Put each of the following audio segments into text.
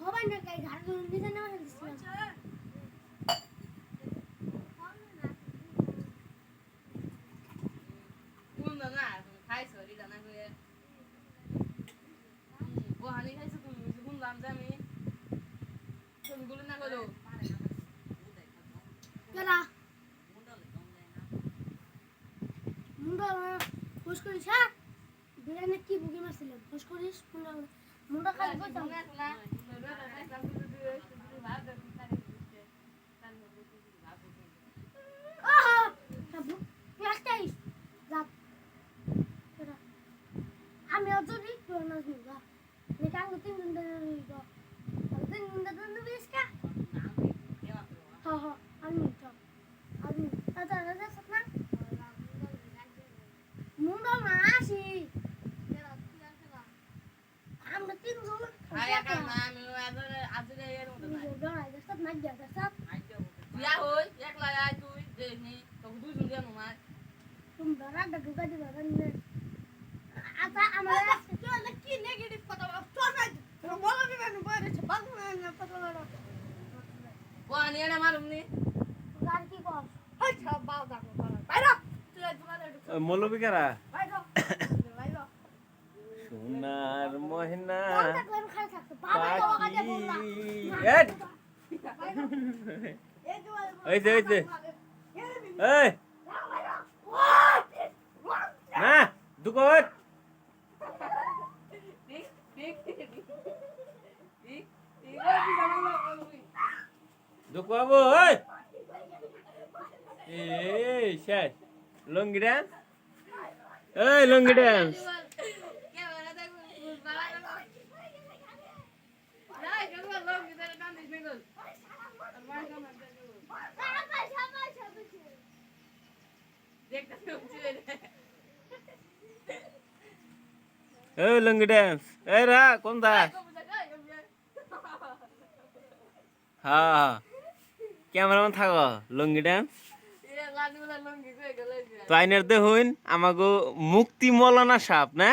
হবে না গাই ঘাড় নিচে নেমে ফেলছিলাম করিস হ্যাঁ কি বুকি মারছিলাম ফুস করিস মুন্ডা খালি কইতাম আহা বিয়া হই একলা আয় তুই দেনি তো দুজন দিয়া নমাই তুমি ধরা ঢুকা দিবা না আচ্ছা আমার কি নেগেটিভ কথা চল না বলো দিবা না বলেছে বাদ না কথা বলো বহানি এনে মারুমনি আর কি কর আচ্ছা বাও দেখো বাইরে তুই তোমাদের মৌলবিকারা বাইরে বাইরে সোনার মহিনা তো কাজে বললা এট! এই। না দুকট ঠিক ওই। ওই এই, শেষ। লঙ্গি ড্যান্স এই, লঙ্গি ড্যান্স কে বলে দেখো বাবা নাই কেন লোক ভিতরে কাম দিস নিগল আর মার কাম দেখো দেখতে উঠছে এই লঙ্গি ড্যান্স এই রা কোন দা হ্যাঁ ক্যামেরাম্যান থাকো, লঙ্গি ড্যান্স তো আইনের দেখুন আমাগো মুক্তি মৌলানা সাপ না?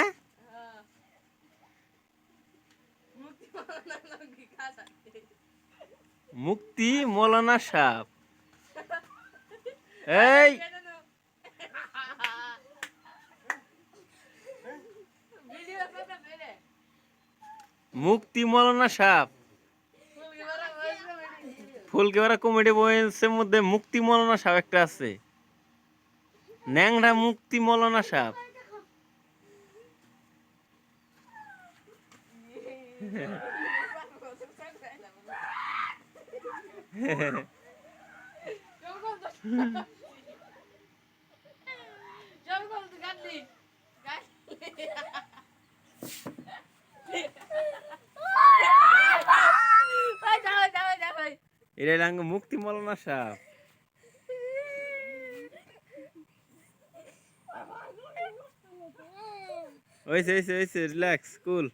মুক্তি মৌলানা সাপ এই মুক্তি মৌলানা সাপ। ফুলকেবারা কমেডি বয়েন্সের মধ্যে মুক্তি মৌলানা সাপ একটা আছে। ন্যাংরা মুক্তি মৌলানা সাপ। এটা মুক্তি মৌলানা সাপ হয়েছে হয়েছে হয়েছে রিল্যাক্স কুল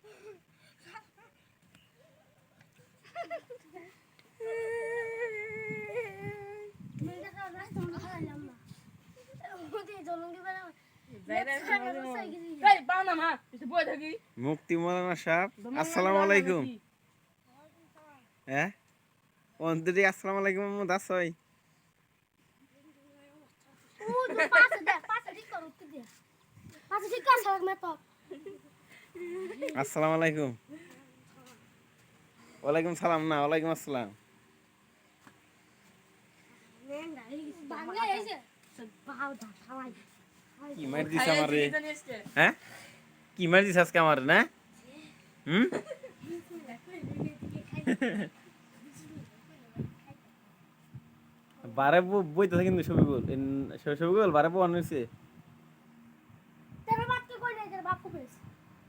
মুক্তি মৌলানা সাপ আসসালামু আলাইকুম। হ্যাঁ? অন্তরি আসসালামু আলাইকুম মোহাম্মদ আসসালামু আলাইকুম। ওয়ালাইকুম সালাম, না, ওয়ালাইকুম আসসালাম। কি মার আমার রে? হ্যাঁ? কি মার আজকে আমার না? হুম? বারে বইতে কিন্তু ছবি বল ছবি বল বারে বউ আনিছে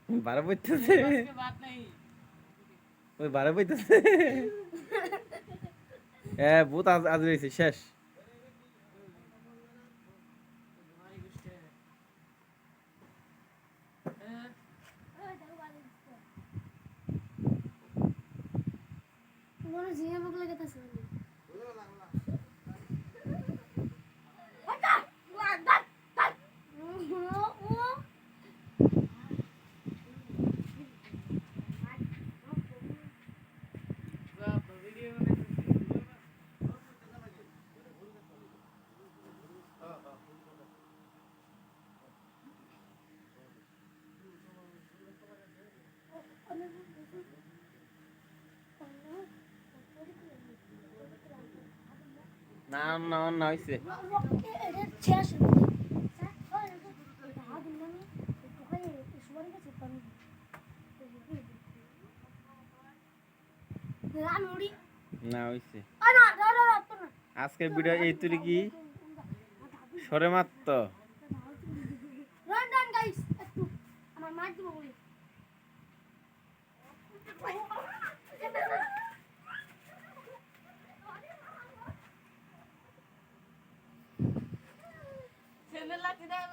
বারে বইতেছে ওই বারে বইতেছে হ্যাঁ বহুত আজ আজ রয়েছে শেষ। মনে জিয়া বক লাগাতাছে না না না, হইছে। আজকের ভিডিও এই তুই কি? সরে মাত্র। আমার মার দিব বলি।